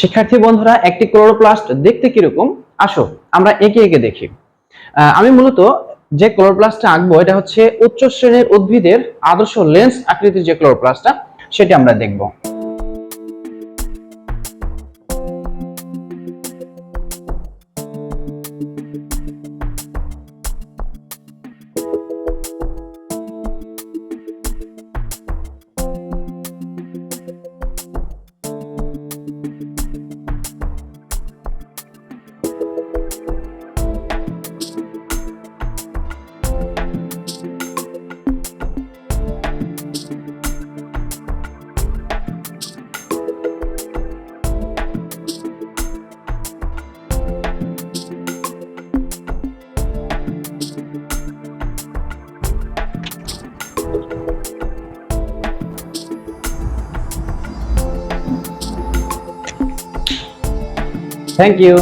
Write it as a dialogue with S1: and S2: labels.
S1: শিক্ষার্থী বন্ধুরা, একটি ক্লোরোপ্লাস্ট দেখতে কীরকম? আসো, আমরা একে একে দেখি। আমি মূলত যে ক্লোরোপ্লাস্টটা আঁকবো, এটা হচ্ছে উচ্চ শ্রেণির উদ্ভিদের আদর্শ লেন্স আকৃতির যে ক্লোরোপ্লাস্টটা, সেটি আমরা দেখব। Thank you